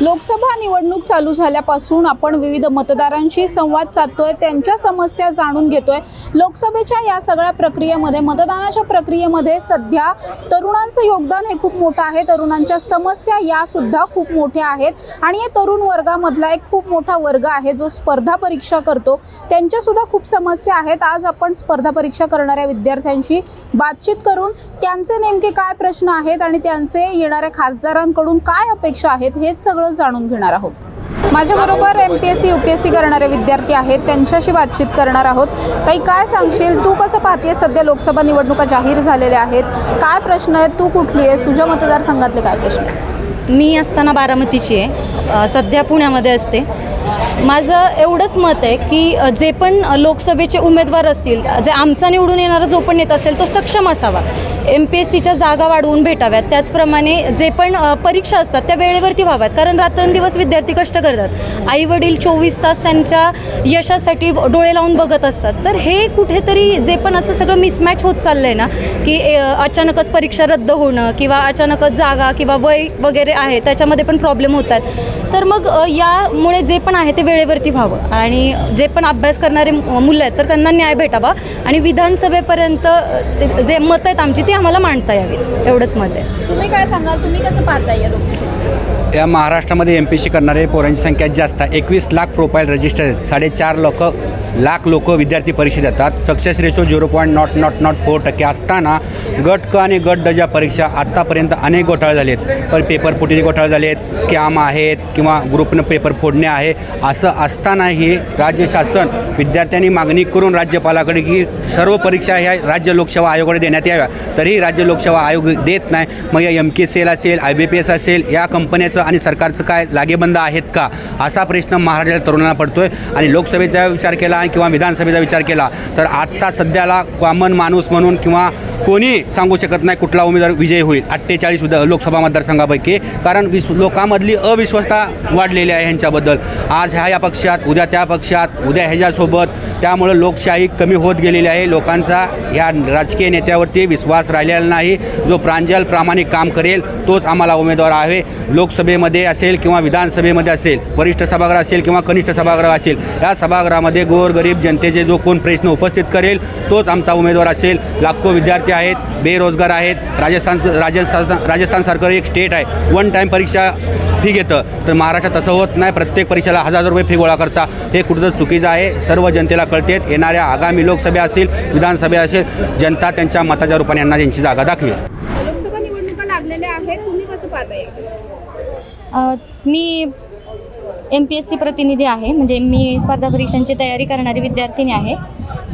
लोकसभा निवडणूक चालू झाल्यापासून आपण विविध मतदारांशी संवाद साधतोय त्यांच्या समस्या जाणून घेतोय. लोकसभेच्या या सगळ्या प्रक्रियेमध्ये मतदानाच्या प्रक्रियेमध्ये सध्या तरुणांचं योगदान हे खूप मोठं आहे. तरुणांच्या समस्या या सुद्धा खूप मोठ्या आहेत. आणि या तरुण वर्गामधला एक खूप मोठा वर्ग आहे जो स्पर्धा परीक्षा करतो. त्यांच्यासुद्धा खूप समस्या आहेत. आज आपण स्पर्धा परीक्षा करणाऱ्या विद्यार्थ्यांशी बातचीत करून त्यांचे नेमके काय प्रश्न आहेत आणि त्यांचे येणाऱ्या खासदारांकडून काय अपेक्षा आहेत हेच सगळं जाणून घेणार आहोत. माझ्याबरोबर M P S C U P S C करणारे विद्यार्थी आहेत त्यांच्याशी बातचीत करणार आहोत. काही काय सांगशील? तू कसं पाहते सध्या लोकसभा निवडणुका जाहीर झालेल्या आहेत. काय प्रश्न आहेत? तू कुठली आहेस? तुझ्या मतदारसंघातले काय प्रश्न आहेत? मी असताना बारामतीची आहे. सध्या पुण्यामध्ये असते. माझं एवढंच मत आहे की जे पण लोकसभेचे उमेदवार असतील जे आमचा निवडून येणारा जो पण नेता असेल तो सक्षम असावा. एम पी एस सीच्या जागा वाढवून भेटाव्यात. त्याचप्रमाणे जे पण परीक्षा असतात त्या वेळेवरती व्हाव्यात. कारण रात्रंदिवस विद्यार्थी कष्ट करतात. आईवडील चोवीस तास त्यांच्या यशासाठी डोळे लावून बघत असतात. तर हे कुठेतरी जे पण असं सगळं मिसमॅच होत चाललं आहे ना की अचानकच परीक्षा रद्द होणं किंवा अचानकच जागा किंवा वय वगैरे आहे त्याच्यामध्ये पण प्रॉब्लेम होतात तर मग यामुळे जे पण आहे ते वेळेवरती व्हावं. आणि जे पण अभ्यास करणारे मु- मुलं आहेत तर त्यांना न्याय भेटावा. आणि विधानसभेपर्यंत ते- जे मत आहेत आमची ती आम्हाला मांडता यावीत. एवढंच मत आहे. तुम्ही काय सांगाल? तुम्ही कसं पाहताय या लोकसभा या महाराष्ट्रामध्ये एम पी सी करणारे पोरांची संख्या जास्त आहे. एकवीस लाख प्रोफाईल रजिस्टर आहेत. साडेचार लोक लाख लोक विद्यार्थी परीक्षा देतात success ratio zero point naught naught naught four टक्के असताना गट क आणि गट डजा परीक्षा आत्तापर्यंत अनेक घोटाळे झाले आहेत. पण पेपर फुटीचे घोटाळे झाले आहेत. स्कॅम आहेत किंवा ग्रुपनं पेपर फोडणे आहे. असं असतानाही राज्य शासन विद्यार्थ्यांनी मागणी करून राज्यपालाकडे की सर्व परीक्षा ह्या राज्य लोकसेवा आयोगाकडे देण्यात याव्या. तरीही राज्य लोकसेवा आयोग देत नाही. मग या एम के सी एल असेल आय बी पी एस असेल या कंपन्याचं आणि सरकारचं काय लागेबंद आहेत का? असा प्रश्न महाराष्ट्राच्या तरुणांना आहे आणि लोकसभेचा विचार केला किंवा विधानसभेचा विचार केला तर आत्ता सध्याला कॉमन माणूस म्हणून किंवा कोणी सांगू शकत नाही कुठला उमेदवार विजयी होईल. अठ्ठेचाळीस लोकसभा मतदारसंघापैकी कारण विस लोकांमधली अविश्वासता वाढलेली आहे ह्यांच्याबद्दल. आज ह्या या पक्षात उद्या त्या पक्षात उद्या ह्याच्यासोबत. त्यामुळं लोकशाही कमी होत गेलेली आहे. लोकांचा ह्या राजकीय नेत्यावरती विश्वास राहिलेला नाही. जो प्रांजल प्रामाणिक काम करेल तोच आम्हाला उमेदवार आहे. लोकसभेमध्ये असेल किंवा विधानसभेमध्ये असेल वरिष्ठ सभागृह असेल किंवा कनिष्ठ सभागृह असेल या सभागृहामध्ये गोरगरीब जनतेचे जो कोण प्रश्न उपस्थित करेल तोच आमचा उमेदवार असेल. लाखो विद्यार्थी आहेत बेरोजगार आहेत राजस्थान राजस्थान राजस्थानसारखं एक स्टेट आहे. वन टाईम परीक्षा फी घेतं. तर महाराष्ट्रात तसं होत नाही. प्रत्येक परीक्षेला हजार रुपये फी गोळा करता. हे कुठं चुकीचं आहे. सर्व जनतेला कळतेत येणाऱ्या आगामी लोकसभा असेल विधानसभा असेल जनता त्यांच्या मताच्या रूपाने यांना त्यांची जागा दाखवेल. लोकसभा निवडणुका लागलेल्या आहेत. तुम्ही कसं पाहताय? मी एम पी एस सी प्रतिनिधी आहे. म्हणजे मी स्पर्धा परीक्षांची तयारी करणारी विद्यार्थिनी आहे.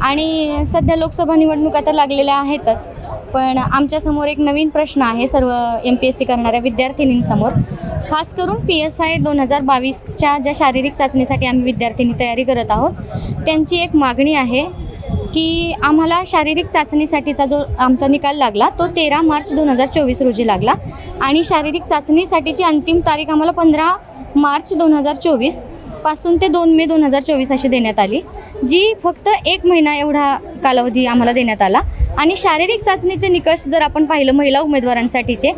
आणि सध्या लोकसभा निवडणूक तर लागलेल्या आहेतच. पण आमच्यासमोर एक नवीन प्रश्न आहे सर्व एम पी एस सी करणाऱ्या विद्यार्थिनींसमोर. खास करून पी एस आय दोन हजार बावीसच्या ज्या शारीरिक चाचणीसाठी आम्ही विद्यार्थिनी तयारी करत आहोत त्यांची एक मागणी आहे की आम्हाला शारीरिक चाचणीसाठीचा जो आमचा निकाल लागला तो तेरा मार्च दोन हजार चोवीस रोजी लागला. आणि शारीरिक चाचणीसाठीची अंतिम तारीख आम्हाला पंधरा मार्च दोन हजार चोवीसपासून ते दोन मे दोन हजार चोवीस अशी देण्यात आली जी फक्त एक महिना एवढा कालावधी आम्हाला देण्यात आला. आणि शारीरिक चाचणीचे निकष जर आपण पाहिलं महिला उमेदवारांसाठीचे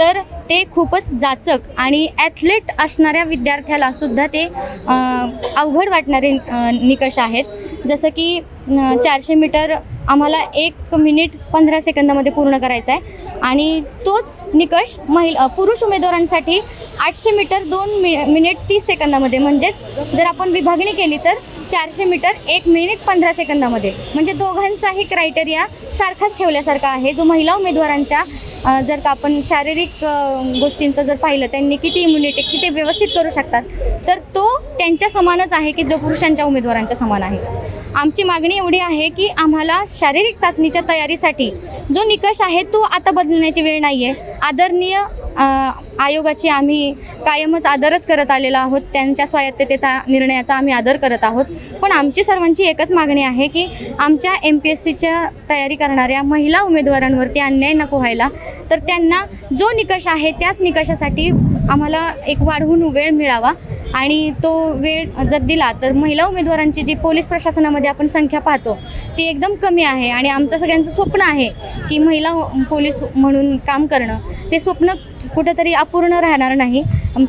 तर ते खूपच जाचक आणि ॲथलेट असणाऱ्या विद्यार्थ्याला सुद्धा ते अवघड वाटणारे निकष आहेत. जसं की चारशे मीटर आम्हाला एक मिनिट पंधरा सेकंदामध्ये पूर्ण करायचा आहे. आणि तोच निकष महिला पुरुष उमेदवारांसाठी आठशे मीटर दोन मि मिनिट तीस सेकंदामध्ये. म्हणजेच जर आपण विभागणी केली तर चारशे मीटर एक मिनिट पंधरा सेकंदामध्ये. म्हणजे दोघांचाही क्रायटेरिया सारखाच ठेवल्यासारखा आहे. जो महिला उमेदवारांच्या जर का आपण शारीरिक गोष्टींचं जर पाहिलं त्यांनी किती इम्युनिटी किती व्यवस्थित करू शकतात तर तो त्यांच्या समानच आहे की जो पुरुषांच्या उमेदवारांच्या समान आहे. आमची मागणी एवढी आहे की आम्हाला शारीरिक चाचणीच्या तयारीसाठी. जो निकष आहे तो आता बदलण्याची वेळ नाही आहे आदरणीय आयोगाची आम्ही कायमच आदरच करत आलेलो आहोत. त्यांच्या स्वायत्ततेचा निर्णयाचा आम्ही आदर करत आहोत. पण आमची सर्वांची एकच मागणी आहे की आमच्या एम पी एस सीच्या तयारी करणाऱ्या महिला उमेदवारांवरती अन्याय नको व्हायला. तर त्यांना जो निकष आहे त्याच निकषासाठी आम्हाला एक वाढवून वेळ मिळावा आणि तो वेळ जर दिला तर महिला उमेदवारांची जी पोलीस प्रशासनामध्ये आपण संख्या पाहतो ती एकदम कमी आहे. आणि आमचं सगळ्यांचं स्वप्न आहे की महिला पोलीस म्हणून काम करणं. ते स्वप्न कुठंतरी अपूर्ण राहणार नाही.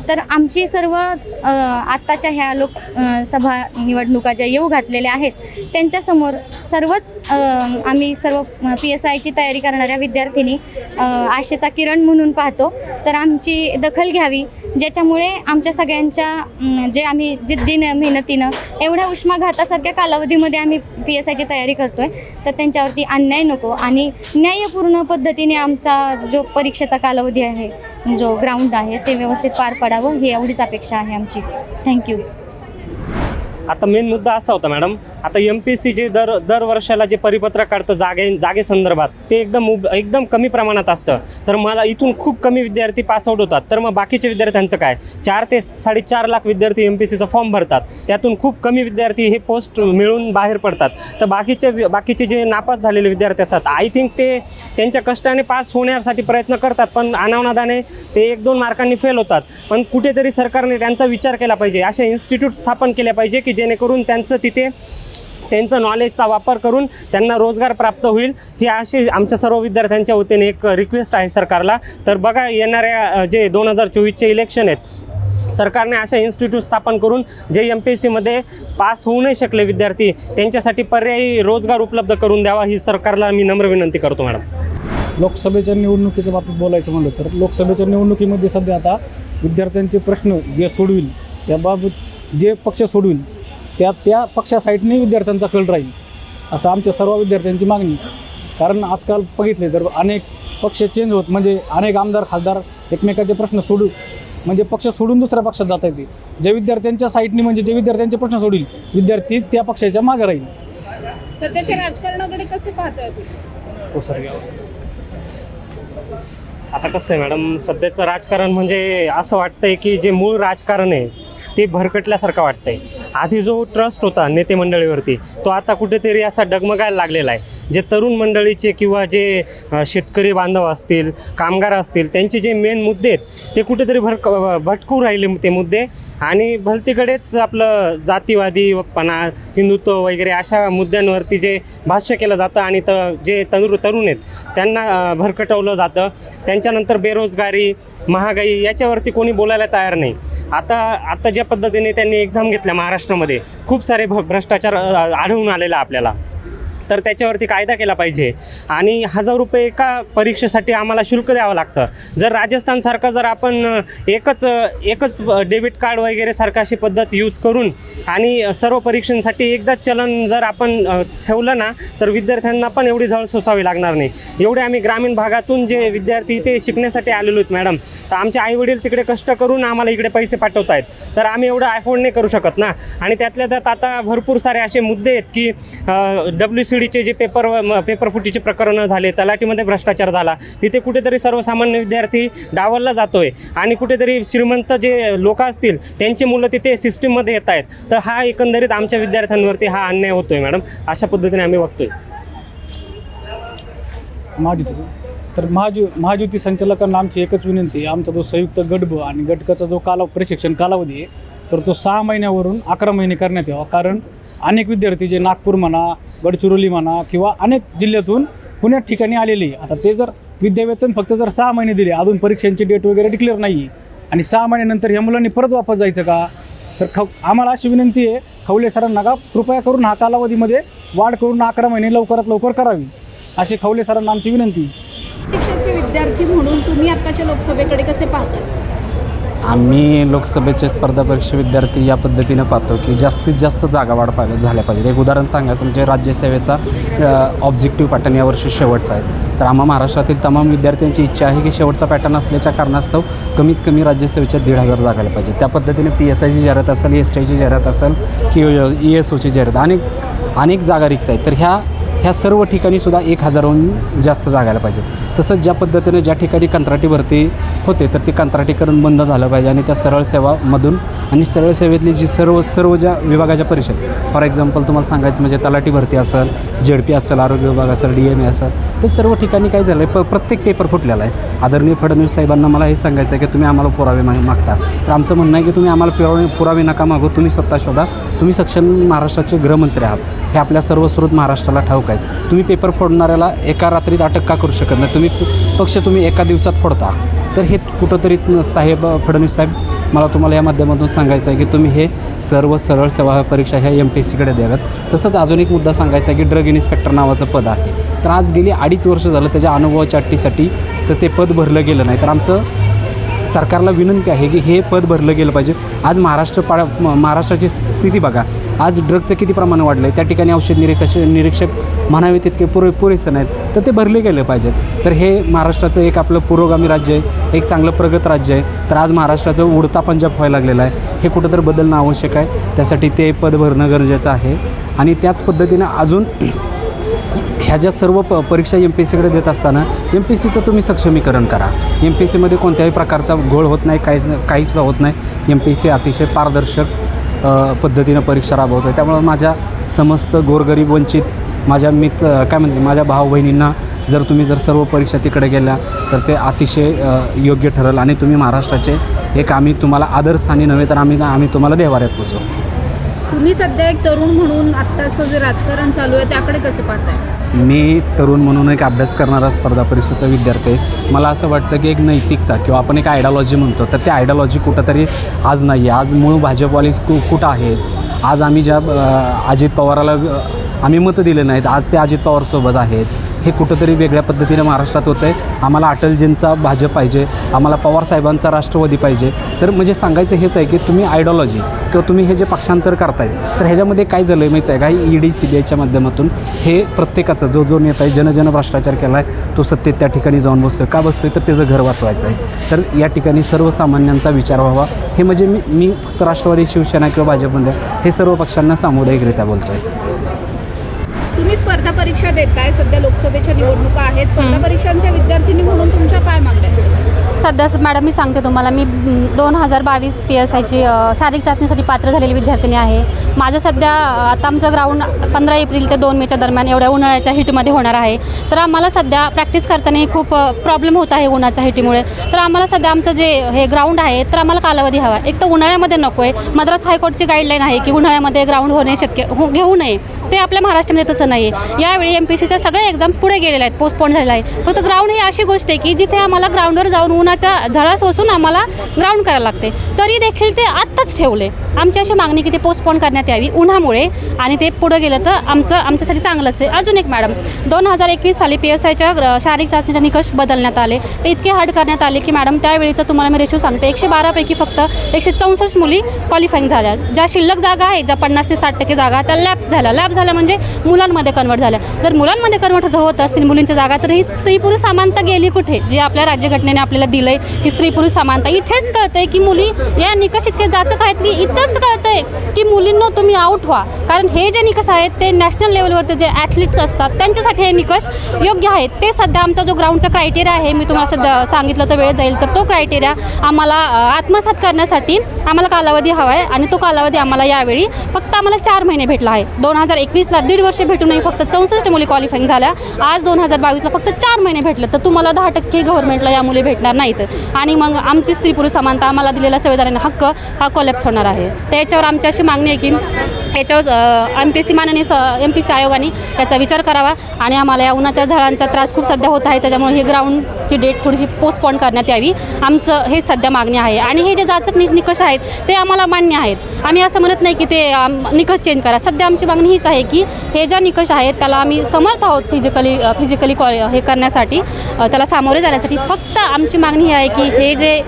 तर आमची सर्वच आत्ताच्या ह्या लोक सभा निवडणुका ज्या येऊ घातलेल्या आहेत त्यांच्यासमोर सर्वच आम्ही सर्व पी एस आयची तयारी करणाऱ्या विद्यार्थिनी आशेचा किरण म्हणून पाहतो. तर आमची दखल घ्यावी ज्याच्यामुळे आमच्या सगळ्यांच्या जे आम्ही जिद्दीनं मेहनतीनं एवढ्या उष्माघातासारख्या कालावधीमध्ये आम्ही पी एस आयची तयारी करतो आहे तर त्यांच्यावरती अन्याय नको आणि न्यायपूर्ण पद्धतीने आमचा जो परीक्षेचा कालावधी आहे जो ग्राउंड आहे ते व्यवस्थित पार पडावं ही एवढीच अपेक्षा आहे आमची. थँक्यू आता मेन मुद्दा असा होता मॅडम आता एम पी एस सी जे दर दर वर्षाला जे परिपत्रक काढतं जागे जागेसंदर्भात ते एकदम उब एकदम कमी प्रमाणात असतं. तर मला इथून खूप कमी विद्यार्थी पासआउट होतात. तर मग बाकीच्या विद्यार्थ्यांचं काय? चार ते साडेचार लाख विद्यार्थी एम पी सीचा फॉर्म भरतात. त्यातून खूप कमी विद्यार्थी हे पोस्ट मिळून बाहेर पडतात. तर बाकीचे बाकीचे जे नापास झालेले विद्यार्थी असतात आय थिंक ते त्यांच्या कष्टाने पास होण्यासाठी प्रयत्न करतात पण अनावनादाने ते एक दोन मार्कांनी फेल होतात. पण कुठेतरी सरकारने त्यांचा विचार केला पाहिजे. अशा इन्स्टिट्यूट स्थापन केले पाहिजे की जेणेकरून त्यांचं तिथे त्यांचं नॉलेजचा वापर करून त्यांना रोजगार प्राप्त होईल. ही अशी आमच्या सर्व विद्यार्थ्यांच्या वतीने एक रिक्वेस्ट आहे सरकारला. तर बघा येणाऱ्या जे दोन हजार चोवीसचे इलेक्शन आहेत सरकारने अशा इन्स्टिट्यूट स्थापन करून जे एम पी एस सीमध्ये पास होऊ नाही शकले विद्यार्थी त्यांच्यासाठी पर्यायी रोजगार उपलब्ध करून द्यावा ही सरकारला मी नम्र विनंती करतो मॅडम. लोकसभेच्या निवडणुकीच्या बाबतीत बोलायचं म्हणलं तर लोकसभेच्या निवडणुकीमध्ये सध्या आता विद्यार्थ्यांचे प्रश्न जे सोडविल याबाबत जे पक्ष सोडविल त्या त्या पक्षा साईडने विद्यार्थ्यांचा कल राहील. असं आमच्या सर्व विद्यार्थ्यांची मागणी. कारण आजकाल बघितले तर अनेक पक्ष चेंज होत म्हणजे अनेक आमदार खासदार एकमेकाचे प्रश्न सोडू म्हणजे पक्ष सोडून दुसऱ्या पक्षात जाता येते जे विद्यार्थ्यांच्या साईडने म्हणजे जे विद्यार्थ्यांचे प्रश्न सोडील विद्यार्थी त्या पक्षाच्या मागे राहील. सध्याच्या राजकारणाकडे कसे पाहताय तुम्ही? हो सर. आता कसं आहे मॅडम सध्याचं राजकारण म्हणजे असं वाटतंय की जे मूळ राजकारण आहे ते भरकटल्यासारखं वाटतंय. आधी जो ट्रस्ट होता नेते मंडळीवरती तो आता कुठेतरी असा डगमगायला लागलेला आहे. जे तरुण मंडळीचे किंवा जे शेतकरी बांधव असतील कामगार असतील त्यांचे जे मेन मुद्दे आहेत ते कुठेतरी भरक भटकू राहिले ते मुद्दे. आणि भलतीकडेच आपलं जातीवादीपणा हिंदुत्व वगैरे अशा मुद्द्यांवरती जे भाष्य केलं जातं आणि त जे तरुण तरुण आहेत त्यांना भरकटवलं जातं. त्यांच्यानंतर बेरोजगारी महागाई याच्यावरती कोणी बोलायला तयार नाही. आता आता ज्या पद्धतीने त्यांनी एक्झाम घेतल्या महाराष्ट्रामध्ये खूप सारे भ भ्रष्टाचार आढळून आलेला आपल्याला. तर त्याच्यावरती कायदा केला पाहिजे. आणि हजार रुपये एका परीक्षेसाठी आम्हाला शुल्क द्यावं लागतं. जर राजस्थानसारखं जर आपण एकच एकच डेबिट कार्ड वगैरे सारखं अशी पद्धत यूज करून आणि सर्व परीक्षांसाठी एकदाच चलन जर आपण ठेवलं ना तर विद्यार्थ्यांना पण एवढी झळ सोसावी लागणार नाही. एवढे आम्ही ग्रामीण भागातून जे विद्यार्थी इथे शिकण्यासाठी आलेलो आहेत मॅडम तर आमचे आईवडील तिकडे कष्ट करून आम्हाला इकडे पैसे पाठवत आहेत तर आम्ही एवढं अफोर्ड नाही करू शकत ना. आणि त्यातल्या त्यात आता भरपूर सारे असे मुद्दे आहेत की डब्ल्यू सी सीडीचे जे पेपर पेपर फुटीचे प्रकरणं झाले तलाठीमध्ये भ्रष्टाचार झाला तिथे कुठेतरी सर्वसामान्य विद्यार्थी डावलला जातोय. आणि कुठेतरी श्रीमंत जे लोक असतील त्यांची मुलं तिथे सिस्टीममध्ये येत आहेत. तर हा एकंदरीत आमच्या विद्यार्थ्यांवरती हा अन्याय होतोय मॅडम. अशा पद्धतीने आम्ही बघतोय. महायुती तर महाजु महायुती संचालकांना आमची एकच विनंती आमचा जो संयुक्त गटब आणि गटकाचा जो काला प्रशिक्षण कालावधी आहे तर तो सहा महिन्यावरून अकरा महिने करण्यात यावा. कारण अनेक विद्यार्थी जे नागपूर म्हणा गडचिरोली म्हणा किंवा अनेक जिल्ह्यातून पुण्यात ठिकाणी आलेले आता ते जर विद्यावेतन फक्त जर सहा महिने दिले अजून परीक्षांची डेट वगैरे डिक्लेअर नाही आहे आणि सहा महिन्यानंतर ह्या मुलांनी परत वापस जायचं का? तर ख आम्हाला अशी विनंती आहे खवले सरांना का कृपया करून हा कालावधीमध्ये वाढ करून अकरा महिने लवकरात लवकर करावी अशी खवले सरांना आमची विनंती. शिक्षणाचे विद्यार्थी म्हणून तुम्ही आत्ताच्या लोकसभेकडे कसे पाहता आम्ही लोकसभेचे स्पर्धा परीक्षा विद्यार्थी या पद्धतीनं पाहतो की जास्तीत जास्त जागा वाढ पाहिजे झाल्या पाहिजेत. एक उदाहरण सांगायचं म्हणजे राज्यसेवेचा ऑब्जेक्टिव्ह पॅटर्न यावर्षी शेवटचा आहे. तर आम्हा महाराष्ट्रातील तमाम विद्यार्थ्यांची इच्छा आहे की शेवटचा पॅटर्न असल्याच्या कारणास्तव कमीत कमी राज्यसेवेच्या दीड हजार जागायला पाहिजे त्या पद्धतीने पी एस आयची जाहिरात असेल एस टी आयची जाहिरात असेल किंवा ई एस ओची जाहिरात अनेक अनेक जागा रिक्त आहेत. तर ह्या ह्या सर्व ठिकाणी सुद्धा एक हजारहून जास्त जागायला पाहिजे तसंच ज्या पद्धतीने ज्या ठिकाणी कंत्राटी भरती होते तर ती कंत्राटीकरण बंद झालं पाहिजे आणि त्या सरळ सेवामधून आणि सरळ सेवेतली जी सर्व सर्व ज्या विभागाच्या परिषद फॉर एक्झाम्पल तुम्हाला सांगायचं म्हणजे तलाठी भरती असेल जेडपी असेल आरोग्य विभाग असेल डी एम ए असेल ते सर्व ठिकाणी काय झालं आहे प प्रत्येक पेपर फुटलेला आहे. आदरणीय फडणवीस साहेबांना मला हे सांगायचं आहे की तुम्ही आम्हाला पुरावे मागता. तर आमचं म्हणणं आहे की तुम्ही आम्हाला पुरावे पुरावे नका मागू तुम्ही सत्ता शोधा. तुम्ही सक्षम महाराष्ट्राचे गृहमंत्री आहात. हे आपल्या सर्वस्रोत महाराष्ट्राला ठाऊक आहेत तुम्ही पेपर फोडणाऱ्याला एका रात्रीत अटक का करू शकत नाही? तुम्ही तुम्ही पक्ष तुम्ही एका दिवसात फोडता. तर हे कुठंतरी साहेब फडणवीस साहेब मला तुम्हाला या माध्यमातून सांगायचं आहे की तुम्ही हे सर्व सरळ सेवा परीक्षा ह्या एम पी एस सीकडे द्याव्यात. तसंच अजून एक मुद्दा सांगायचा आहे की ड्रग इन्स्पेक्टर नावाचं पद आहे. तर आज गेली अडीच वर्ष झालं त्याच्या अनुभवाच्या अट्टीसाठी तर ते पद भरलं गेलं नाही. तर आमचं सरकारला विनंती आहे की हे पद भरलं गेलं पाहिजे. आज महाराष्ट्र पाड महाराष्ट्राची स्थिती बघा. आज ड्रगचं किती प्रमाण वाढलं आहे त्या ठिकाणी औषध निरीक्षक निरीक्षक म्हणावे तितके पुरे पुरेसे नाहीत. तर ते भरले गेले पाहिजेत. तर हे महाराष्ट्राचं एक आपलं पुरोगामी राज्य आहे. एक चांगलं प्रगत राज्य आहे. तर आज महाराष्ट्राचं उडता पंजाब व्हायला लागलेलं आहे. हे कुठंतरी बदलणं आवश्यक आहे. त्यासाठी ते पद भरणं गरजेचं आहे. आणि त्याच पद्धतीनं अजून ह्या ज्या सर्व प परीक्षा एम पी सीकडे देत असताना एम पी सीचं तुम्ही सक्षमीकरण करा. एम पी सीमध्ये कोणत्याही प्रकारचा घोळ होत नाही. काहीच काहीसुद्धा होत नाही. एम पी एस सी अतिशय पारदर्शक पद्धतीनं परीक्षा राबवतो आहे त्यामुळं माझ्या समस्त गोरगरीब वंचित माझ्या मित्र काय म्हणते माझ्या भाऊ बहिणींना जर तुम्ही जर सर्व परीक्षा तिकडे गेल्या तर ते अतिशय योग्य ठरेल आणि तुम्ही महाराष्ट्राचे एक आम्ही तुम्हाला आदरस्थानी नव्हे तर आम्ही आम्ही तुम्हाला देवाऱ्यात पोचू तुम्ही सध्या एक तरुण म्हणून आत्ताचं जे राजकारण चालू आहे त्याकडे कसं पाहताय? मी तरुण म्हणून एक अभ्यास करणारा स्पर्धा परीक्षेचा विद्यार्थी आहे. मला असं वाटतं की एक नैतिकता किंवा आपण एक आयडियॉलॉजी म्हणतो तर ती आयडियॉलॉजी कुठंतरी आज नाही आहे आज मूळ भाजपवाले कु कुठं आहेत? आज आम्ही ज्या अजित पवाराला आम्ही मतं दिले नाहीत. आज ते अजित पवारसोबत आहेत. हे कुठंतरी वेगळ्या पद्धतीने महाराष्ट्रात होतं आहे आम्हाला अटलजींचा भाजप पाहिजे आम्हाला पवारसाहेबांचा राष्ट्रवादी पाहिजे. तर म्हणजे सांगायचं हेच आहे की तुम्ही आयडॉलॉजी किंवा तुम्ही हे जे पक्षांतर करतायत तर ह्याच्यामध्ये काय झालं आहे माहीत आहे का? ई डी सी बी आयच्या माध्यमातून हे प्रत्येकाचं जो जो नेता आहे जनजन भ्रष्टाचार केला आहे तो सत्तेत त्या ठिकाणी जाऊन बसतोय. का बसतोय? तर त्याचं घर वाचवायचं आहे तर या ठिकाणी सर्वसामान्यांचा विचार व्हावा. हे म्हणजे मी मी फक्त राष्ट्रवादी शिवसेना किंवा भाजपमध्ये हे सर्व पक्षांना सामुदायिकरित्या बोलतो आहे स्पर्धा परीक्षा देताय. सध्या लोकसभेच्या निवडणुका आहेत. स्पर्धा परीक्षांच्या विद्यार्थिनी म्हणून तुमच्या काय मागण्या आहेत? सध्या मॅडम मी सांगते तुम्हाला. मी दोन हजार बावीस पी एस आयची शारीरिक चाचणीसाठी पात्र झालेली विद्यार्थिनी आहे. माझं सध्या आता आमचं ग्राउंड पंधरा एप्रिल ते दोन मेच्या दरम्यान एवढ्या उन्हाळ्याच्या हिटमध्ये होणार आहे. तर आम्हाला सध्या प्रॅक्टिस करताना खूप प्रॉब्लेम होत आहे उन्हाच्या हिटीमुळे तर आम्हाला सध्या आमचं जे हे ग्राउंड आहे तर आम्हाला कालावधी हवा एक तर उन्हाळ्यामध्ये नको आहे मद्रास हायकोर्टची गाईडलाईन आहे की उन्हाळ्यामध्ये ग्राउंड होणे शक्य हो घेऊ नये. ते आपल्या महाराष्ट्रामध्ये तसं नाही आहे यावेळी एम पी सीच्या सगळ्या एक्झाम पुढे गेलेल्या आहेत पोस्टपोन झालेला आहे फक्त ग्राउंड ही अशी गोष्ट आहे की जिथे आम्हाला ग्राउंडवर जाऊन उन्हाच्या झळा सोसून आम्हाला ग्राउंड करायला लागते. तरी देखील ते आत्ताच ठेवले. आमची अशी मागणी की ते पोस्टपोन करण्यात यावी उन्हामुळे आणि ते पुढं गेलं तर आमचं आमच्यासाठी चांगलंच आहे. अजून एक मॅडम दोन हजार एकवीस साली पी एस आयच्या शारीरिक चाचणीचे निकष बदलण्यात आले. ते इतके हार्ड करण्यात आले की मॅडम त्यावेळीचं तुम्हाला मी रेशो सांगते. एकशे बारापैकी फक्त एकशे चौसष्ट मुली क्वालिफाईंग झाल्या. ज्या शिल्लक जागा आहेत ज्या पन्नास ते साठ टक्के जागा त्या लॅब्स झाल्या. लॅब्स झाल्या म्हणजे मुलांमध्ये कन्वर्ट झाल्या जर मुलांमध्ये कन्वर्ट होत असतील मुलींच्या जागा तर ही स्त्री पुरुष समानता गेली कुठे? जे आपल्या राज्यघटनेने आपल्याला दिलं आहे की स्त्री पुरुष समानता. इथेच कळतंय की मुली या निकष इतके जाचक आहेत की इथंच कळतंय की मुलींना तुम्ही आउट व्हा. कारण हे जे निकष आहेत ते नॅशनल लेवलवरती जे ॲथलीट्स असतात त्यांच्यासाठी हे निकष योग्य आहेत. ते सध्या आमचा जो ग्राउंडचा क्रायटेरिया आहे मी तुम्हाला सध्या सांगितलं तर वेळ जाईल तर तो क्रायटेरिया आम्हाला आत्मसात करण्यासाठी आम्हाला कालावधी हवा आहे आणि तो कालावधी आम्हाला यावेळी फक्त आम्हाला चार महिने भेटला आहे. दोन हजार एकवीसला दीड वर्ष भेटूनही फक्त चौसष्ट मुली क्वालिफाईंग झाल्या. आज दोन हजार बावीसला फक्त चार महिने भेटलं तर तुम्हाला दहा टक्के गव्हर्नमेंटला या मुली भेटणार नाहीत. आणि मग आमची स्त्री पुरुष समानता आम्हाला दिलेला संविधानाने हक्क हा कॉलेप्स होणार आहे. त्याच्यावर आमची अशी मागणी आहे की याच्यावर एम पी सी माननीय स एम पी सी आयोगाने याचा विचार करावा. आणि आम्हाला या उन्हाच्या झाडांचा त्रास खूप सध्या होत आहे त्याच्यामुळे हे ग्राउंडची डेट थोडीशी पोस्टपोन करण्यात यावी. आमचं हे सध्या मागणी आहे. आणि हे जे जाचक निकष आहेत ते आम्हाला मान्य आहेत. आम्ही असं म्हणत नाही की ते निकष चेंज करा. सध्या आमची मागणी हीच आहे. की हे ज्या निकष आहेत त्याला आम्ही समर्थ आहोत फिजिकली फिजिकली कॉ हे करण्यासाठी. त्याला सामोरे जाण्यासाठी. फक्त आमची मागणी ही आहे की हे जे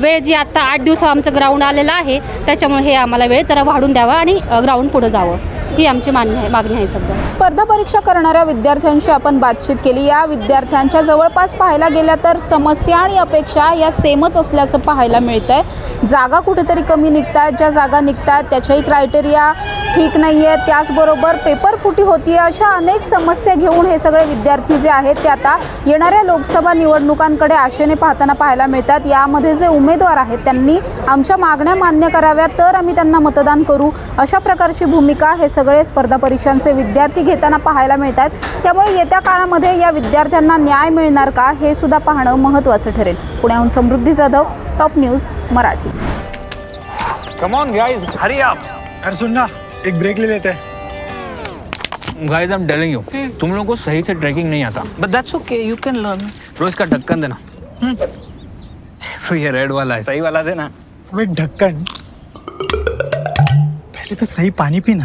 वेळ जी आत्ता आठ दिवस आमचं ग्राउंड आलेलं आहे त्याच्यामुळे हे आम्हाला वेळ जरा वाढून द्यावा आणि ग्राउंड पुढं जावं. ही आमची मान्य आहे मागणी आहे सध्या. स्पर्धा परीक्षा करणाऱ्या विद्यार्थ्यांशी आपण बातचीत केली. या विद्यार्थ्यांच्या जवळपास पाहायला गेल्या तर समस्या आणि अपेक्षा या सेमच असल्याचं पाहायला मिळतं आहे जागा कुठेतरी कमी निघत आहेत ज्या जागा निघत आहेत त्याच्याही क्रायटेरिया ठीक नाही आहे त्याचबरोबर पेपर फुटी होती अशा अनेक समस्या घेऊन हे सगळे विद्यार्थी जे आहेत ते आता येणाऱ्या लोकसभा निवडणुकांकडे आशेने पाहताना पाहायला मिळतात. यामध्ये जे उमेदवार आहेत त्यांनी आमच्या मागण्या मान्य कराव्या तर आम्ही त्यांना मतदान करू. अशा प्रकारची भूमिका हे सगळे स्पर्धा परीक्षांचे विद्यार्थी घेताना पाहायला मिळतात त्यामुळे येत्या काळामध्ये या विद्यार्थ्यांना न्याय मिळणार का हे सुद्धा पाहणं महत्त्वाचं ठरेल. पुण्याहून Samruddhi Jadhav top news Marathi. Come on guys hurry up अरे सुन ना एक ब्रेक ले लेते. हैं guys I am telling you तुम लोगों को सही से ट्रैकिंग नहीं आता. But that's okay you can learn रोज का ढक्कन देना. ये रेड वाला है सही वाला देना. ढक्कन. पहले तो सही पानी पीना.